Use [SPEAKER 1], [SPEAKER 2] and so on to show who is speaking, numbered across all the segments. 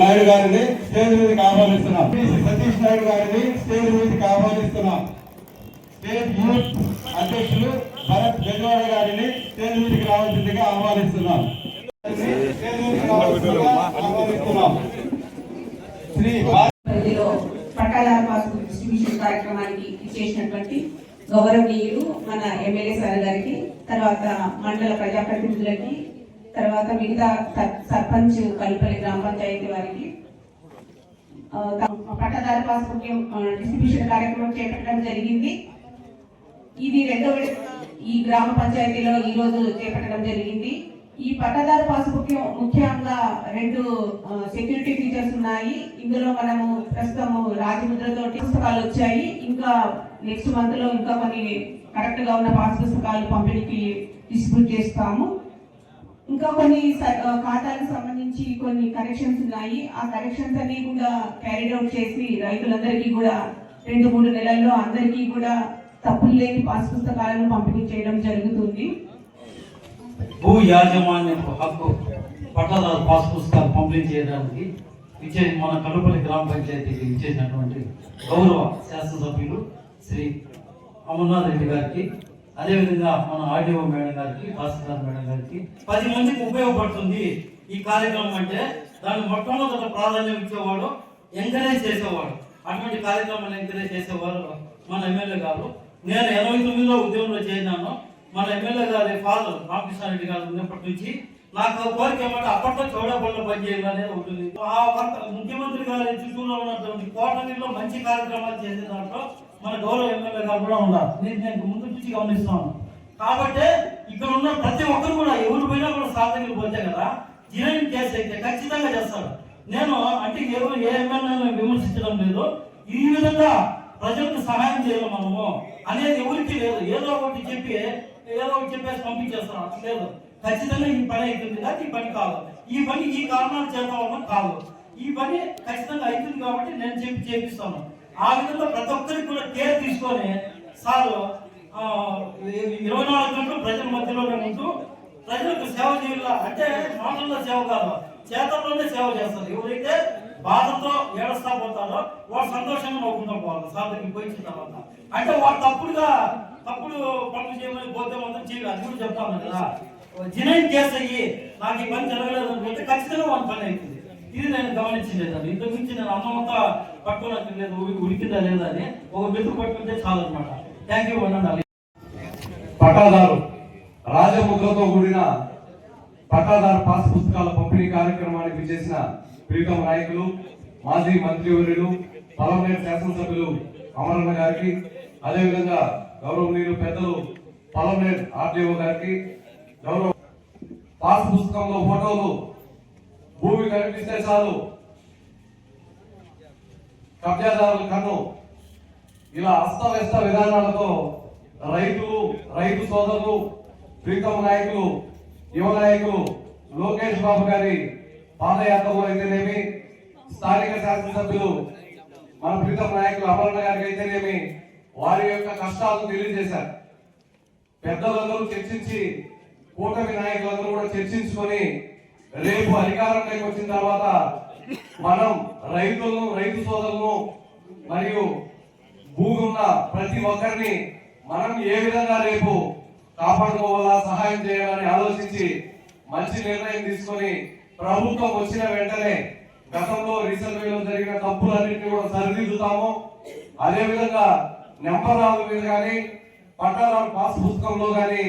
[SPEAKER 1] నాయుడు గారిని స్టేజ్ మీదకి ఆహ్వానిస్తున్నాం సతీష్ నాయుడు గారిని స్టేజ్ మీదకి ఆహ్వానిస్తున్నాం స్టేట్ యూత్ అధ్యక్షులు భరత్ బెజవాడ గారిని స్టేజ్ మీదకి రావాల్సిందిగా ఆహ్వానిస్తున్నాం స్టేజ్ మీదకి రావాల్సిందిగా ఆహ్వానిస్తున్నాం శ్రీ భారత్
[SPEAKER 2] పరిధిలో పట్టాదారు పాస్బుక్ డిస్ట్రిబ్యూషన్ కార్యక్రమానికి ఇచ్చేసినటువంటి గౌరవనీయులు మన ఎమ్మెల్యే సార్ గారికి తర్వాత మండల ప్రజాప్రతినిధులకి తర్వాత మిగతా సర్- సర్పంచ్ కలుపలి గ్రామ పంచాయతీ వారికి ఆ, పాస్ డిస్ట్రిబ్యూషన్ కార్యక్రమం చేపట్టడం జరిగింది. ఇది రెండవ ఈ గ్రామ పంచాయతీలో ఈ రోజు చేపట్టడం జరిగింది. ఈ పట్టాదారు పాస్బుక్ ముఖ్యంగా రెండు సెక్యూరిటీ ఫీచర్స్ ఉన్నాయి. ఇందులో మనము ప్రస్తుతం రాజముద్రతో పుస్తకాలు వచ్చాయి. ఇంకా నెక్స్ట్ మంత్లో ఇంకా కొన్ని కరెక్ట్గా ఉన్న పాస్ పుస్తకాలు పంపిణీకి డిస్ట్రిబ్యూట్ చేస్తాము. ఇంకా కొన్ని స- ఖాతాలకు సంబంధించి కొన్ని కరెక్షన్స్ ఉన్నాయి. ఆ కరెక్షన్స్ అన్ని కూడా క్యారీడ్ అవుట్ చేసి రైతులందరికీ కూడా రెండు మూడు నెలల్లో అందరికీ కూడా తప్పులు లేని పాస్ పుస్తకాలను పంపిణీ చేయడం జరుగుతుంది.
[SPEAKER 3] భూ యాజమాన్యపు హక్కు పట్టాదారు పాస్ పుస్తకాలు పంపిణీ చేయడానికి ఇచ్చే మన కడుపల్లి గ్రామ పంచాయతీకి ఇచ్చేసినటువంటి గౌరవ శాసనసభ్యులు శ్రీ అమర్నాథ్ రెడ్డి గారికి అదేవిధంగా మన ఆర్డీఓ మేడం గారికి తహసీల్దార్ మేడం గారికి పది మందికి ఉపయోగపడుతుంది ఈ కార్యక్రమం అంటే. దాన్ని మొట్టమొదట ప్రాధాన్యం ఇచ్చేవాడు ఎంకరేజ్ చేసేవాడు. అటువంటి కార్యక్రమాలు ఎంకరేజ్ చేసేవారు మన ఎమ్మెల్యే గారు. నేను ఎనభై తొమ్మిదిలో ఉద్యోగంలో చేరినాను. మన ఎమ్మెల్యే గారి ఫాదర్ రామకృష్ణారెడ్డి గారు ఉన్నప్పటి నుంచి నాకు కోరిక ఏమంటే అప్పట్లో చౌడపల్లిలో పనిచేయాలనే ఉంటుంది. ఆ వర్త ముఖ్యమంత్రి గారి చుట్టూలో ఉన్నటువంటి కోటగిరిలో మంచి కార్యక్రమాలు చేసే దాంట్లో మన గౌరవ ఎమ్మెల్యే గారు కూడా ఉన్నారు. నేను నేను ముందు నుంచి గమనిస్తాను కాబట్టి ఇక్కడ ఉన్న ప్రతి ఒక్కరు కూడా ఎవరు పోయినా కూడా సాధనలు పోతే కదా జిరైన్ కేసు అయితే ఖచ్చితంగా చేస్తాడు నేను అంటే ఎవరు ఏ ఎమ్మెల్యేలను విమర్శించడం లేదు. ఈ విధంగా ప్రజలకు సహాయం చేయాలి మనము అనేది ఎవరికి లేదు. ఏదో ఒకటి చెప్పి ఏదో ఒకటి చెప్పేసి పంపించేస్తున్నాం అట్లా లేదు. ఖచ్చితంగా ఈ పని అవుతుంది కానీ ఈ పని కాదు. ఈ పని ఈ కారణాలు చేత వల్ల కాదు. ఈ పని ఖచ్చితంగా అవుతుంది కాబట్టి నేను చెప్పి చేపిస్తాను. ఆ విధంగా ప్రతి ఒక్కరికి కూడా కేర్ తీసుకొని సార్ ఇరవై నాలుగు గంటలు ప్రజల మధ్యలోనే ఉంటూ ప్రజలకు సేవ చేయాల? అంటే మాటల్లో సేవ కాదు. చేతల్లోనే సేవ చేస్తారు. ఎవరైతే బాధతో ఏడస్తా పోతారో వాడు సంతోషంగా నవ్వుకుంటూ పోవాలి. సార్ దగ్గరికి పోయించిన తర్వాత. అంటే వాళ్ళు తప్పుడుగా తప్పుడు పనులు చేయమని పోతే మాత్రం చేయాలి అది కూడా చెప్తాను కదా. జినైన్ కేసు అయ్యి నాకు ఈ పని జరగలేదు అనుకుంటే ఖచ్చితంగా వాడి పని అవుతుంది ఇది నేను గమనించలేదు ఇంతకు మించి నేను అన్నమంతా పట్టుకోవడానికి లేదు ఉడి- ఉడికిందా లేదా అని ఒక మెతుకు పట్టుకుంటే చాలు అనమాట థ్యాంక్ యూ అనండి
[SPEAKER 1] పట్టాదారు రాజముద్రతో కూడిన పట్టాదారు పాస్ పుస్తకాల పంపిణీ కార్యక్రమానికి చేసిన ప్రీతం నాయకులు మాజీ మంత్రివర్యులు పలమనేరు శాసనసభ్యులు అమరన్న గారికి అదేవిధంగా గౌరవనీయులు పెద్దలు పలమనేని ఆర్డీఓ గారికి గౌరవ పాస్ పుస్తకంలో ఫోటోలు భూమి కనిపిస్తే చాలు కబ్జాదారుల కన్ను ఇలా అస్తవ్యస్త విధానాలతో రైతులు రైతు సోదరులు ప్రీతమ నాయకులు యువ నాయకులు లోకేష్ బాబు గారి పాదయాత్రలో అయితేనేమి స్థానిక శాసనసభ్యులు మన ప్రీతమ నాయకులు అమరణ గారికి అయితేనేమి వారి యొక్క కష్టాలను తెలియజేశారు. పెద్దలందరూ చర్చించి కూటమి నాయకులందరూ కూడా చర్చించుకొని రేపు అధికారంలోకి వచ్చిన తర్వాత మనం రైతులను రైతు సోదరులను మరియు భూమి ఉన్న ప్రతి ఒక్కరిని మనం ఏ విధంగా రేపు కాపాడుకోవాలా సహాయం చేయాలని ఆలోచించి మంచి నిర్ణయం తీసుకొని ప్రభుత్వం వచ్చిన వెంటనే గతంలో రీసెంట్ జరిగిన తప్పులన్నింటినీ కూడా సరిదిద్దుతాము. అదే విధంగా నెంబరాల మీద కానీ పట్టాల పాస్ పుస్తకంలో కానీ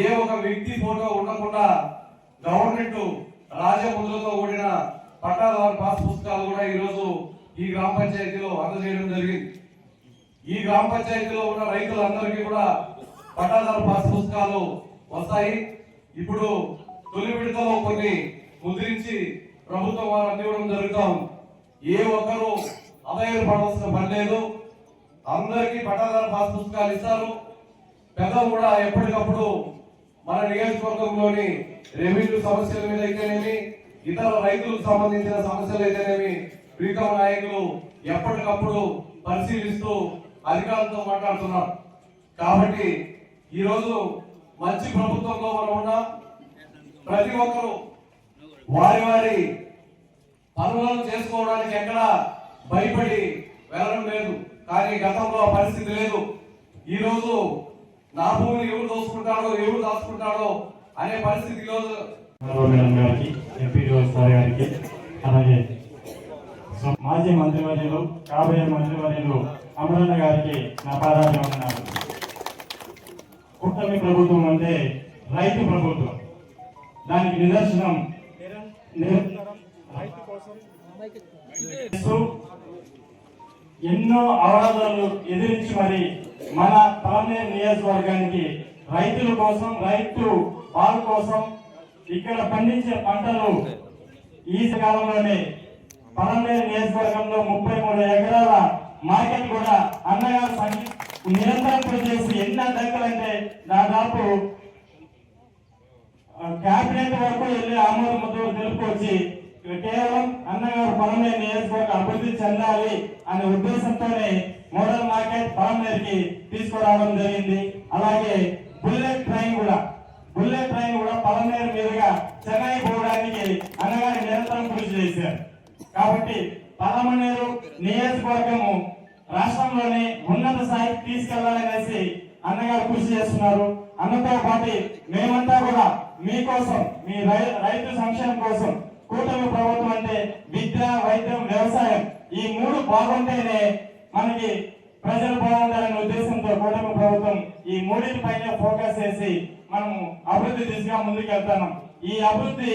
[SPEAKER 1] ఏ ఒక వ్యక్తి ఫోటో ఉండకుండా గవర్నమెంట్ రాజముద్రతో కూడిన పట్టాదారు పాస్ పుస్తకాలు కూడా ఈరోజు ఈ గ్రామ పంచాయతీలో అందజేయడం జరిగింది. ఈ గ్రామ పంచాయతీలో ఉన్న రైతులందరికీ కూడా పట్టాదారు పాస్ పుస్తకాలు వస్తాయి. ఇప్పుడు తొలి విడతలో కొన్ని ముద్రించి ప్రభుత్వం వారు అందివ్వడం జరుగుతాం ఉంది ఏ ఒక్కరూ అదయం పడవలసిన పని లేదు. అందరికీ పట్టాదారు పాస్ పుస్తకాలు ఇస్తారు. పెద్దలు కూడా ఎప్పటికప్పుడు మన నియోజకవర్గంలోని రెవెన్యూ సమస్యల మీద అయితేనేమి ఇతర రైతులకు సంబంధించిన సమస్యలు అయితేనేమి ప్రీతమ నాయకులు ఎప్పటికప్పుడు పరిశీలిస్తూ అధికారులతో మాట్లాడుతున్నారు. కాబట్టి ఈరోజు మంచి ప్రభుత్వంలో మనం ఉన్నాం. ప్రతి ఒక్కరూ వారి వారి పనులను చేసుకోవడానికి ఎక్కడ భయపడి వెళ్ళడం లేదు. కానీ గతంలో ఆ పరిస్థితి లేదు. ఈ రోజు నా భూమిని ఎవరు దోసుకుంటాడో ఎవరు దాచుకుంటాడో అనే పరిస్థితి ఈరోజు.
[SPEAKER 4] మేడం గారికి సార్ గారికి అలాగే మాజీ మంత్రివర్యులు కాబోయే మంత్రివర్యులు అమరన్న గారికి నా పాదాభివందనాలు కూటమి ప్రభుత్వం అంటే రైతు ప్రభుత్వం. దానికి నిదర్శనం నిరంతరం రైతు కోసం చేస్తూ ఎన్నో అవరోధాలు ఎదిరించి మరి మన పాలనేరు నియోజకవర్గానికి రైతుల కోసం రైతు వాళ్ళ కోసం ఇక్కడ పండించే పంటలు ఈ కాలంలోనే పలమనేరు నియోజకవర్గంలో ముప్పై మూడు ఎకరాల మార్కెట్ కూడా అన్నగారు నిరంతరం చేసి ఎన్ని అడ్డంకులంటే దాదాపు క్యాబినెట్ వరకు వెళ్ళి ఆమోద ముద్ర తెలుపుకొచ్చి కేవలం అన్నగారు పలమనేరు నియోజకవర్గం అభివృద్ధి చెందాలి అనే ఉద్దేశంతోనే మోడల్ మార్కెట్ పలమనేరుకి తీసుకురావడం జరిగింది. అలాగే బుల్లెట్ ట్రైన్ కూడా బుల్లెట్ ట్రైన్ కూడా పలమనేరు మీదుగా చెన్నై పోవడానికి అన్నగారు నిరంతరం కృషి చేశారు. కాబట్టి పలమనేరు నియోజకవర్గము రాష్ట్రంలోని ఉన్నత స్థాయికి తీసుకెళ్ళాలనేసి అన్నగారు కృషి చేస్తున్నారు. అన్నతో పాటు మేమంతా కూడా మీకోసం మీ రై- రైతు సంక్షేమం కోసం కూటమి ప్రభుత్వం అంటే విద్య వైద్యం వ్యవసాయం. ఈ మూడు బాగుంటేనే మనకి ప్రజలు బాగుండాలనే ఉద్దేశంతో కూటమి ప్రభుత్వం ఈ మూడింటిపైనే ఫోకస్ చేసి మనము అభివృద్ధి దిశగా ముందుకు వెళ్తున్నాం ఈ అభివృద్ధి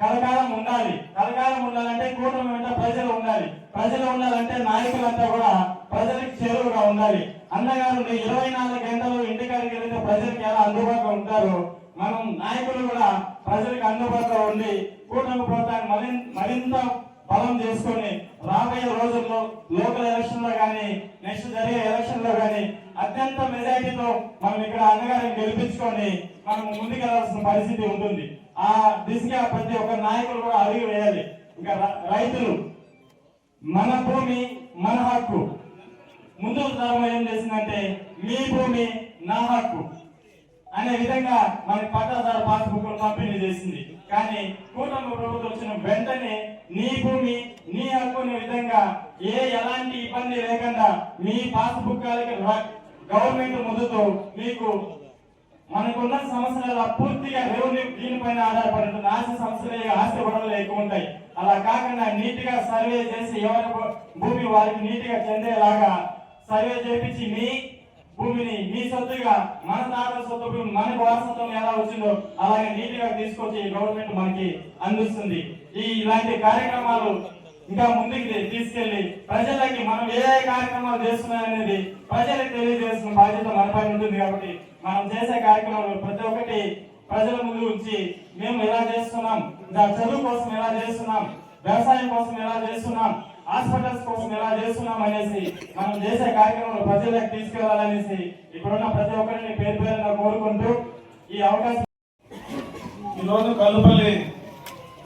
[SPEAKER 4] కలకాలం ఉండాలి. కలకాలం ఉండాలంటే కూటమి వెంట ప్రజలు ఉండాలి. ప్రజలు ఉండాలంటే నాయకులంతా కూడా ప్రజలకు చేరువుగా ఉండాలి. అన్నగారు ఇరవై నాలుగు గంటలు ఇంటికాడికి వెళ్తే ప్రజలకు ఎలా అందుబాటులో ఉంటారో? మనం నాయకులు కూడా ప్రజలకు అందుబాటులో ఉండి కూటమి ప్రభుత్వాన్ని మరింత మరింత బలం చేసుకొని రాబోయే రోజుల్లో లోకల్ ఎలక్షన్లో కానీ నెక్స్ట్ జరిగే ఎలక్షన్లో కానీ అత్యంత మెజారిటీతో మనం ఇక్కడ అన్నగారిని గెలిపించుకొని మనం ముందుకెళ్ళాల్సిన పరిస్థితి ఉంటుంది. ఆ దిశగా ప్రతి ఒక్క నాయకులు కూడా అడుగు వేయాలి. ఇంకా రైతులు మన భూమి మన హక్కు. ముందు తరం ఏం చేసిందంటే మీ భూమి నా హక్కు. అనే విధంగా మన పట్టాదారు పాస్బుక్ పంపిణీ చేసింది. కానీ కూటమి ప్రభుత్వం వచ్చిన వెంటనే నీ భూమి నీ హక్కు విధంగా ఏ ఎలాంటి ఇబ్బంది లేకుండా మీ పాస్బుక్ గవర్నమెంట్ ముందుతో మీకు మనకున్న సమస్యల పూర్తిగా రెవెన్యూ దీనిపైన ఆధారపడి ఉంటుంది ఆస్తి సమస్యలు ఆస్తి గొడవలు ఎక్కువ ఉంటాయి. అలా కాకుండా నీట్గా సర్వే చేసి ఎవరి భూమి వారికి నీట్గా చెందేలాగా సర్వే చేపించి మీ భూమిని మీ సొత్తుగా మన తాత సొత్తు మన వారసత్వం ఎలా వచ్చిందో అలాగే నీటిగా తీసుకొచ్చి గవర్నమెంట్ మనకి అందిస్తుంది. ఈ ఇలాంటి కార్యక్రమాలు ఇంకా ముందుకు తీసుకెళ్ళి ప్రజలకి మనం ఏ ఏ కార్యక్రమాలు చేస్తున్నాయనేది ప్రజలకు తెలియజేసిన బాధ్యత మనపై ఉంటుంది కాబట్టి మనం చేసే కార్యక్రమాలు ప్రతి ఒక్కటి ప్రజల ముందు ఉంచి మేము ఎలా చేస్తున్నాం చదువు కోసం ఎలా చేస్తున్నాం వ్యవసాయం కోసం ఎలా చేస్తున్నాం హాస్పిటల్స్ కోసం ఎలా చేస్తున్నాం అనేసి మనం చేసే కార్యక్రమం ప్రజలకు తీసుకెళ్ళాలనేసి ఇప్పుడున్న ప్రతి ఒక్కరిని పేరు పేరుగా కోరుకుంటూ ఈ అవకాశం
[SPEAKER 5] ఈరోజు కల్లుపల్లి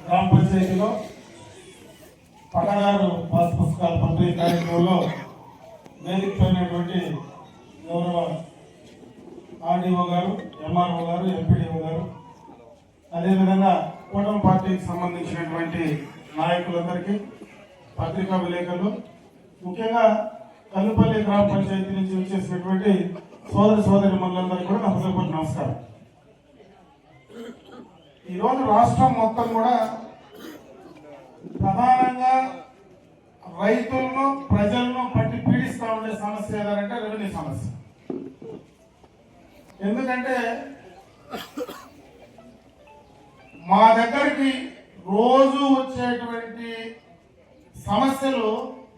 [SPEAKER 5] గ్రామ పంచాయతీలో పట్టణారు పాస్ పుస్తకాలు పంపిణీ కార్యక్రమంలో వేదికపోయినటువంటి గౌరవ ఆర్డీఓ గారు ఎంఆర్ఓ గారు ఎంపీడీఓ గారు అదేవిధంగా కూటమి పార్టీకి సంబంధించినటువంటి నాయకులందరికీ పత్రికా విలేకరులు ముఖ్యంగా కల్లుపల్లి గ్రామ పంచాయతీ నుంచి వచ్చేసినటువంటి సోదర సోదరి మనులందరికీ కూడా నమస్కారం. నమస్కారం ఈరోజు రాష్ట్రం మొత్తం కూడా ప్రధానంగా రైతులను ప్రజలను పట్టి పీడిస్తూ ఉండే సమస్య ఏదంటే రెవెన్యూ సమస్య. ఎందుకంటే మా దగ్గరికి రోజు వచ్చేటువంటి సమస్యలు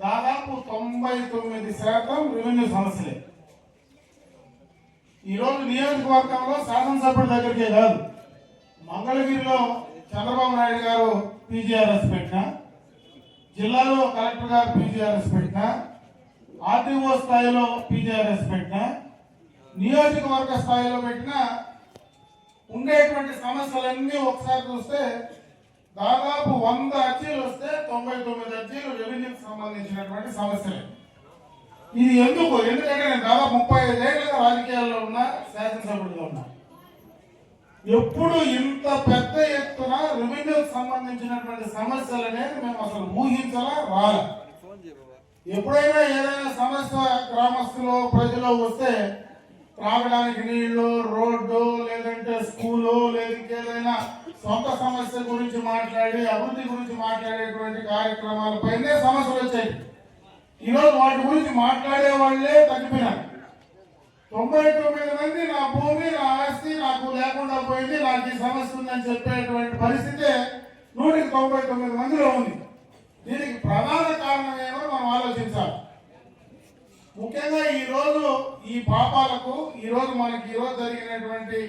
[SPEAKER 5] దాదాపు తొంభై తొమ్మిది శాతం రెవెన్యూ సమస్యలే. ఈరోజు నియోజకవర్గంలో శాసనసభ్యుడి దగ్గరికే కాదు మంగళగిరిలో చంద్రబాబు నాయుడు గారు పీజీఆర్ఎస్ పెట్టిన జిల్లాలో కలెక్టర్ గారు పీజీఆర్ఎస్ పెట్టిన ఆర్టీఓ స్థాయిలో పీజీఆర్ఎస్ పెట్టిన నియోజకవర్గ స్థాయిలో పెట్టిన ఉండేటువంటి సమస్యలన్నీ ఒకసారి చూస్తే దాదాపు వంద అర్జీలు వస్తే తొంభై తొమ్మిది అర్జీలు రెవెన్యూకి సంబంధించినటువంటి సమస్యలే. ఇది ఎందుకు? ఎందుకంటే నేను దాదాపు ముప్పై ఐదేళ్ళుగా రాజకీయాల్లో ఉన్నా శాసనసభ్యుడిగా ఉన్నా. ఎప్పుడు ఇంత పెద్ద ఎత్తున రెవెన్యూకి సంబంధించినటువంటి సమస్యలు అనేది మేము అసలు ఊహించలా రాలే. ఎప్పుడైనా ఏదైనా సమస్య గ్రామస్తులు ప్రజలు వస్తే త్రాగడానికి నీళ్ళు రోడ్డు లేదంటే స్కూలు లేదంటే ఇంకేదైనా సొంత సమస్య గురించి మాట్లాడి అభివృద్ధి గురించి మాట్లాడేటువంటి కార్యక్రమాలపైనే సమస్యలు వచ్చాయి. ఈరోజు వాటి గురించి మాట్లాడే వాళ్ళే తగ్గిపోయినారు తొంభై తొమ్మిది మంది నా భూమి నా ఆస్తి నాకు లేకుండా పోయింది నాకు ఈ సమస్య ఉందని చెప్పేటువంటి పరిస్థితి నూటికి తొంభై తొమ్మిది మందిలో ఉంది. దీనికి ప్రధాన కారణం ఏమో మనం ఆలోచించాలి. ముఖ్యంగా ఈ రోజు ఈ పాపాలకు ఈరోజు మనకి ఈరోజు జరిగినటువంటి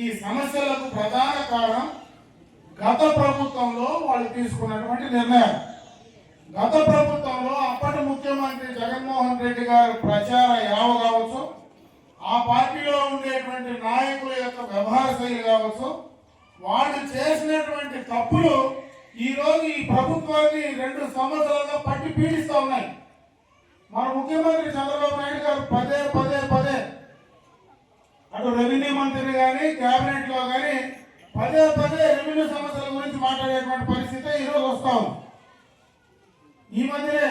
[SPEAKER 5] ఈ సమస్యలకు ప్రధాన కారణం గత ప్రభుత్వంలో వాళ్ళు తీసుకున్నటువంటి నిర్ణయం. గత ప్రభుత్వంలో అప్పటి ముఖ్యమంత్రి జగన్మోహన్ రెడ్డి గారు ప్రచార యావ కావచ్చు ఆ పార్టీలో ఉండేటువంటి నాయకుల యొక్క వ్యవహార శైలి కావచ్చు వాళ్ళు చేసినటువంటి తప్పులు ఈ రోజు ఈ ప్రభుత్వాన్ని రెండు సంవత్సరాలుగా పట్టి పీడిస్తూ ఉన్నాయి. మన ముఖ్యమంత్రి చంద్రబాబు నాయుడు గారు పదే పదే పదే అటు రెవెన్యూ మంత్రి కానీ క్యాబినెట్లో కానీ పదే పదే రెవెన్యూ సమస్యల గురించి మాట్లాడేటువంటి పరిస్థితి ఈరోజు వస్తా ఉంది. ఈ మధ్యనే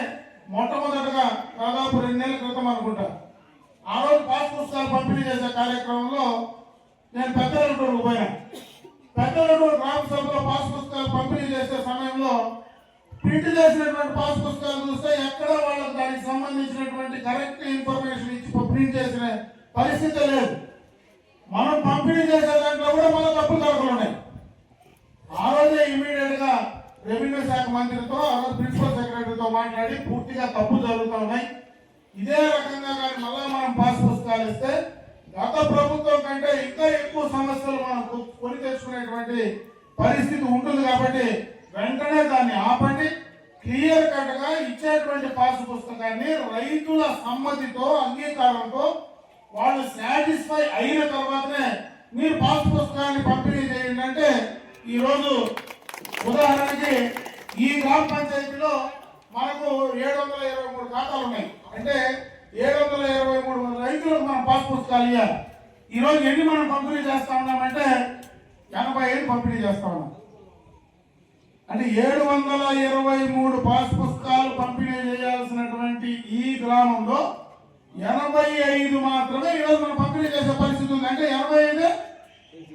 [SPEAKER 5] మొట్టమొదటగా దాదాపు రెండు నెలల క్రితం అనుకుంటా. ఆ రోజు పాస్ పుస్తకాలు పంపిణీ చేసే కార్యక్రమంలో నేను పెద్దలూరుకు పోయినా. పెద్దలూరు గ్రామ సభలో పాస్ పుస్తకాలు పంపిణీ చేసే సమయంలో ప్రింట్ చేసినటువంటి పాస్ పుస్తకాలు చూస్తే ఎక్కడ వాళ్ళకి దానికి సంబంధించినటువంటి కరెక్ట్ ఇన్ఫర్మేషన్ ఇచ్చి ప్రింట్ చేసిన పరిస్థితి లేదు. మనం పంపిణీ చేసే దాంట్లో కూడా మన తప్పులు తడకలు ఉన్నాయి. ఆ రోజే ఇమీడియట్గా రెవెన్యూ శాఖ మంత్రితో ఆ రోజు ప్రిన్సిపల్ సెక్రటరీతో మాట్లాడి పూర్తిగా తప్పు జరుగుతూ ఉన్నాయి. ఇదే రకంగా కానీ మళ్ళా మనం పాస్ పుస్తకాలు ఇస్తే గత ప్రభుత్వం కంటే ఇంకా ఎక్కువ సమస్యలు మనం కొని తెచ్చుకునేటువంటి పరిస్థితి ఉంటుంది కాబట్టి వెంటనే దాన్ని ఆపండి. క్లియర్ కట్గా ఇచ్చేటువంటి పాస్ పుస్తకాన్ని రైతుల సమ్మతితో అంగీకారంతో వాళ్ళు సాటిస్ఫై అయిన తర్వాతనే మీరు పాస్ పుస్తకాన్ని పంపిణీ చేయండి అంటే ఈరోజు ఉదాహరణకి ఈ గ్రామ పంచాయతీలో మనకు ఏడు వందల ఇరవై మూడు ఖాతాలు ఉన్నాయి. అంటే ఏడు వందల ఇరవై మూడు మంది రైతులకు మనం పాస్ పుస్తకాలు ఇవ్వాలి ఈరోజు ఎన్ని మనం పంపిణీ చేస్తా ఉన్నామంటే ఎనభై ఐదు పంపిణీ చేస్తా ఉన్నాం. అంటే ఏడు వందల ఇరవై మూడు పాస్ పుస్తకాలు పంపిణీ చేయాల్సినటువంటి ఈ గ్రామంలో ఎనభై ఐదు మాత్రమే ఈరోజు మనం పంపిణీ చేసే పరిస్థితి ఉంది. అంటే ఎనభై ఐదు?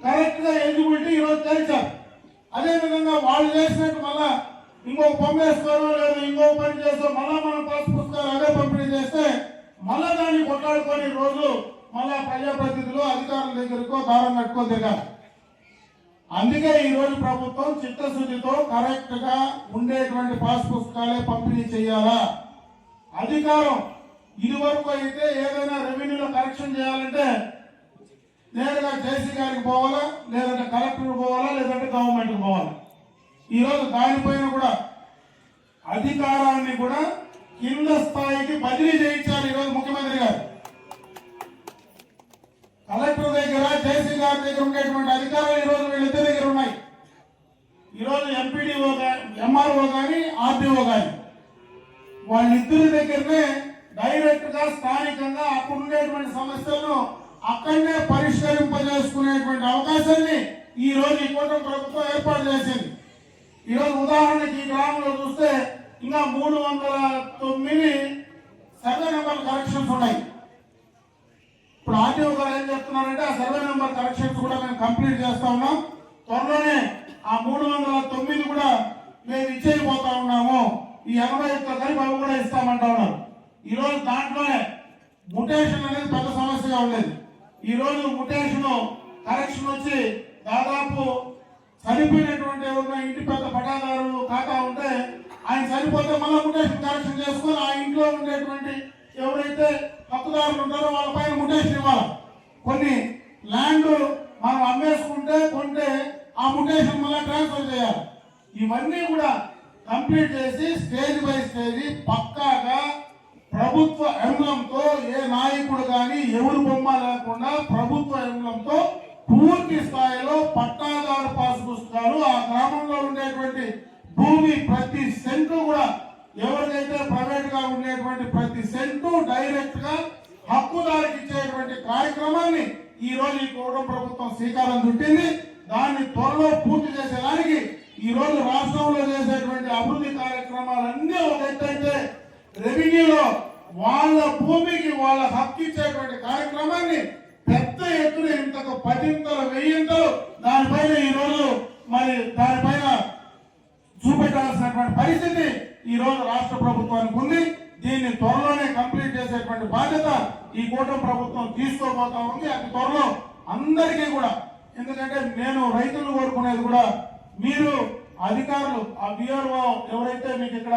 [SPEAKER 5] కరెక్ట్గా ఎలిజిబిలిటీ ఈరోజు తెరిచారు. అదేవిధంగా వాళ్ళు చేసినట్టు మళ్ళా ఇంకొక పంపేస్తారో లేదా ఇంకో పని చేసో మళ్ళా మనం పాస్ పుస్తకాలు అదే పంపిణీ చేస్తే మళ్ళా దాన్ని కొట్లాడుకొని రోజు మళ్ళా ప్రజాప్రతినిధులు అధికారుల దగ్గరకో దారం కట్టుకో తిరగాలి అందుకే ఈ రోజు ప్రభుత్వం చిత్తశుద్ధితో కరెక్ట్గా ఉండేటువంటి పాస్ పుస్తకాలే పంపిణీ చేయాలా? అధికారం ఇది వరకు అయితే ఏదైనా రెవెన్యూలో కరెక్షన్ చేయాలంటే నేరుగా జేసీ గారికి పోవాలా లేదంటే కలెక్టర్ పోవాలా లేదంటే గవర్నమెంట్కి పోవాలా? ఈరోజు దానిపైన కూడా అధికారాన్ని కూడా కింద స్థాయికి బదిలీ చేయించారు ఈరోజు ముఖ్యమంత్రి గారు. కలెక్టర్ దగ్గర జేసీ గారి దగ్గర ఉండేటువంటి అధికారాలు ఈరోజు వీళ్ళిద్దరి దగ్గర ఉన్నాయి. ఈరోజు ఎంపీడీఓ ఎంఆర్ఓ కానీ ఆర్డీఓ కానీ వాళ్ళిద్దరి దగ్గరనే డైరెక్ట్గా స్థానికంగా అక్కడ ఉండేటువంటి సమస్యలను అక్కడనే పరిష్కరింపజేసుకునేటువంటి అవకాశాన్ని ఈ రోజు ఈ కూటమి ప్రభుత్వం ఏర్పాటు చేసింది. ఈ రోజు ఉదాహరణకి ఈ గ్రామంలో చూస్తే ఇంకా మూడు వందల తొమ్మిది సర్వే నెంబర్ కరెక్షన్స్ ఉన్నాయి. ఇప్పుడు ఆర్టీఓ గారు ఏం చెప్తున్నారంటే ఆ సర్వే నెంబర్ కరెక్షన్స్ కూడా మేము కంప్లీట్ చేస్తా ఉన్నాం. త్వరలోనే ఆ మూడు వందల తొమ్మిది కూడా మేము ఇచ్చేయబోతా ఉన్నాము. ఈ ఎనభై ఒక్క కలిపి అవి కూడా ఇస్తామంటా ఉన్నారు. ఈ రోజు దాంట్లోనే ముటేషన్ అనేది పెద్ద సమస్యగా ఉండేది. ఈ రోజు ముటేషన్ కరెక్షన్ వచ్చి దాదాపు చనిపోయినటువంటి ఎవరైనా ఇంటి పెద్ద పటాదారు ఖాతా ఉంటే ఆయన చనిపోతే మళ్ళీ ముటేషన్ కరెక్షన్ చేసుకొని ఆ ఇంట్లో ఉండేటువంటి ఎవరైతే హక్కుదారులు ఉంటారో వాళ్ళ పైన ముటేషన్ ఇవ్వాలి. కొన్ని ల్యాండ్ మనం అమ్మేసుకుంటే కొంటే ఆ ముటేషన్ మళ్ళీ ట్రాన్స్ఫర్ చేయాలి. ఇవన్నీ కూడా కంప్లీట్ చేసి స్టేజ్ బై స్టేజ్ పక్కాగా ప్రభుత్వ ఎంబ్లంతో ఏ నాయకుడు కానీ ఎవరు బొమ్మ లేకుండా ప్రభుత్వ ఎంబ్లంతో పూర్తి స్థాయిలో పట్టాదారు పాస్ పుస్తకాలు ఆ గ్రామంలో ఉండేటువంటి భూమి ప్రతి సెంటు కూడా ఎవరికైతే ప్రైవేట్గా ఉండేటువంటి ప్రతి సెంటు డైరెక్ట్గా హక్కుదారికి ఇచ్చేటువంటి కార్యక్రమాన్ని ఈ రోజు ఈ కూటమి ప్రభుత్వం శ్రీకారం చుట్టింది. దాన్ని త్వరలో పూర్తి చేసేదానికి ఈ రోజు రాష్ట్రంలో చేసేటువంటి అభివృద్ధి కార్యక్రమాలన్నీ ఒక ఎత్తైతే రెవెన్యూలో వాళ్ళ భూమికి వాళ్ళ హక్కు ఇచ్చేటువంటి కార్యక్రమాన్ని పెద్ద ఎత్తున ఇంతకు పదింతలు వెయ్యింతలు దానిపైన ఈ మరి దానిపైన చూపెట్టాల్సినటువంటి పరిస్థితి ఈ రోజు రాష్ట్ర ప్రభుత్వానికి ఉంది. దీన్ని త్వరలోనే కంప్లీట్ చేసేటువంటి బాధ్యత ఈ కూటమి ప్రభుత్వం తీసుకోబోతా ఉంది. అతి త్వరలో అందరికీ కూడా. ఎందుకంటే నేను రైతులు కోరుకునేది కూడా మీరు అధికారులు ఆ బిఆర్ఓ ఎవరైతే మీకు ఇక్కడ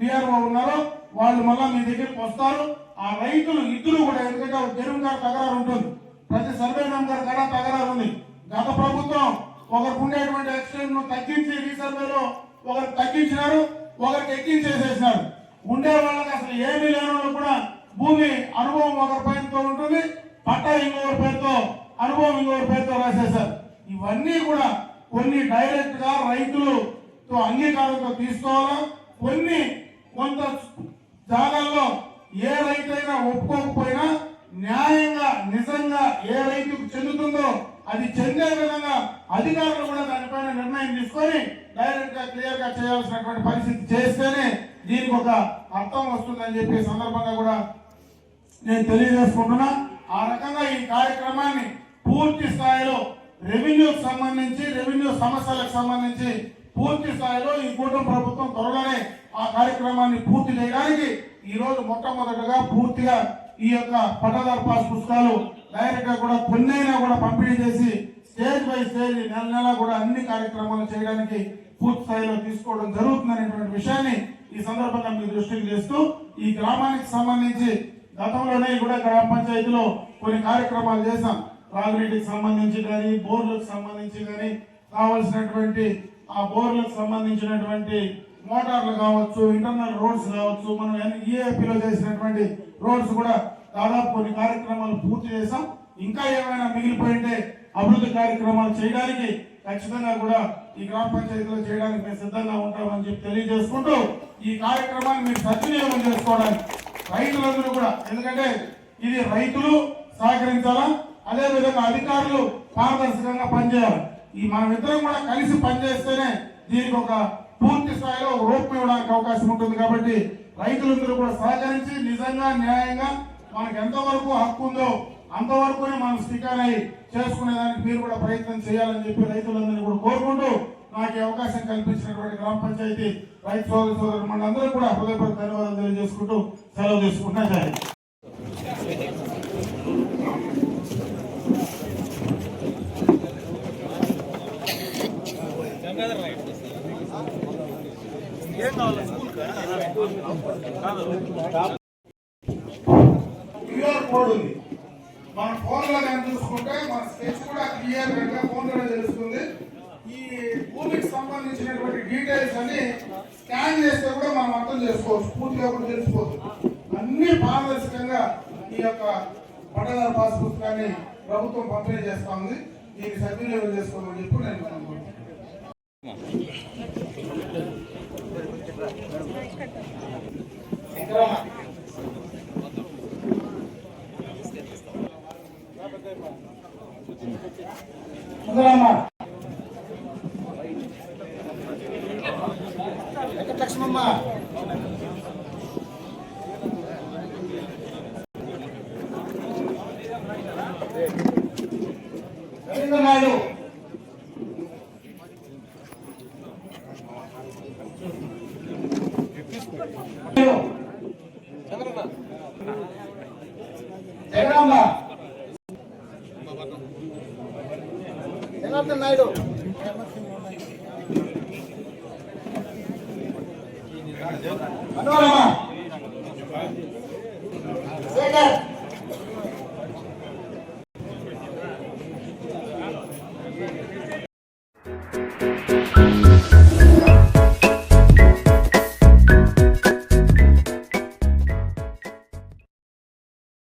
[SPEAKER 5] బిఆర్ఓ ఉన్నారో వాళ్ళు మళ్ళా మీ దగ్గరికి వస్తారు. ఆ రైతులు ఇద్దరు కూడా ఎందుకంటే ఒక జరుగు గారు తగరారు ఉంటుంది. ప్రతి సర్వే గారు కూడా తగరారు ఉంది. గత ప్రభుత్వం ఒకరికి ఉండేటువంటి ఎక్స్టెంట్ను తగ్గించి రీసర్వేలో ఒకరికి తగ్గించినారు ఒకరికి ఎక్కించేసేసినారు. ఉండే వాళ్ళకి అసలు ఏమీ లేని కూడా భూమి అనుభవం ఒకరి పేరుతో ఉంటుంది పట్టా ఇంకొకరి పేరుతో అనుభవం ఇంకొకరి పేరుతో రాసేశారు. ఇవన్నీ కూడా కొన్ని డైరెక్ట్గా రైతులు అంగీకారంతో తీసుకోవాలా? కొన్ని కొంత జాగాల్లో ఏ రైతైనా ఒప్పుకోకపోయినా న్యాయంగా నిజంగా ఏ రైతుకు చెందుతుందో అది చెందే విధంగా అధికారులు కూడా దానిపైన నిర్ణయం తీసుకొని డైరెక్ట్గా క్లియర్గా చేయాల్సినటువంటి పరిస్థితి చేస్తేనే దీనికి ఒక అర్థం వస్తుందని చెప్పి సందర్భంగా కూడా నేను తెలియజేసుకుంటున్నా. ఆ రకంగా ఈ కార్యక్రమాన్ని పూర్తి స్థాయిలో రెవెన్యూకి సంబంధించి రెవెన్యూ సమస్యలకు సంబంధించి పూర్తి స్థాయిలో ఈ కూటమి ప్రభుత్వం త్వరలోనే ఆ కార్యక్రమాన్ని పూర్తి చేయడానికి ఈ రోజు మొట్టమొదటగా పూర్తిగా ఈ యొక్క పట్టదారు పాస్ పుస్తకాలు డైరెక్ట్గా కూడా కొన్నైనా కూడా పంపిణీ చేసి స్టేజ్ బై స్టేజ్ నెల నెల కూడా అన్ని కార్యక్రమాలు చేయడానికి పూర్తి స్థాయిలో తీసుకోవడం జరుగుతుందనేటువంటి విషయాన్ని ఈ సందర్భంగా మీ దృష్టికి తెస్తూ ఈ గ్రామానికి సంబంధించి గతంలోనే కూడా గ్రామ పంచాయతీలో కొన్ని కార్యక్రమాలు చేశాం. త్రాగునీటికి సంబంధించి కానీ బోర్లకు సంబంధించి కానీ కావలసినటువంటి ఆ బోర్లకు సంబంధించినటువంటి మోటార్లు కావచ్చు ఇంటర్నల్ రోడ్స్ కావచ్చు మనం ఈఏపీలో చేసినటువంటి రోడ్స్ కూడా దాదాపు కొన్ని కార్యక్రమాలు పూర్తి చేశాం. ఇంకా ఏమైనా మిగిలిపోయింటే అభివృద్ధి కార్యక్రమాలు చేయడానికి ఖచ్చితంగా కూడా ఈ గ్రామ పంచాయతీలో చేయడానికి మేము సిద్ధంగా ఉంటామని చెప్పి తెలియజేసుకుంటూ ఈ కార్యక్రమాన్ని మీరు సద్వినియోగం చేసుకోవడానికి రైతులందరూ కూడా ఎందుకంటే ఇది రైతులు సహకరించాలా? అదే విధంగా అధికారులు పారదర్శకంగా పనిచేయాలి? ఈ మనమిద్దరం కూడా కలిసి పనిచేస్తేనే దీనికి ఒక పూర్తి స్థాయిలో రూపం ఇవ్వడానికి అవకాశం ఉంటుంది కాబట్టి రైతులందరూ కూడా సహకరించి నిజంగా న్యాయంగా మనకు ఎంతవరకు హక్కు ఉందో అంతవరకునే మనం స్టికాన్ అయి చేసుకునేదానికి మీరు కూడా ప్రయత్నం చేయాలని చెప్పి రైతులందరినీ కూడా కోరుకుంటూ నాకు ఈ అవకాశం కల్పించినటువంటి గ్రామ పంచాయతీ రైతు సోదర సోదరు మనందరూ కూడా హృదయపూర్వక ధన్యవాదాలు తెలియజేసుకుంటూ సెలవు తీసుకుంటున్నా సరే క్యూఆర్ కోడ్ ఉంది. మన ఫోన్లో కానీ చూసుకుంటే మన స్కెచ్ కూడా క్లియర్గా ఫోన్లోనే తెలుస్తుంది. ఈ భూమికి సంబంధించినటువంటి డీటెయిల్స్ అన్ని స్కాన్ చేస్తే కూడా మనం అర్థం చేసుకోవచ్చు. పూర్తిగా కూడా తెలుసుకోవచ్చు అన్ని పారదర్శకంగా ఈ యొక్క పట్టదారు పాస్ పుస్తకాన్ని ప్రభుత్వం పంపిణీ చేస్తా ఉంది. దీన్ని సద్వినియోగం చేసుకోమని చెప్పి నేను అనుకుంటున్నాను. かったです。జగనమ్మ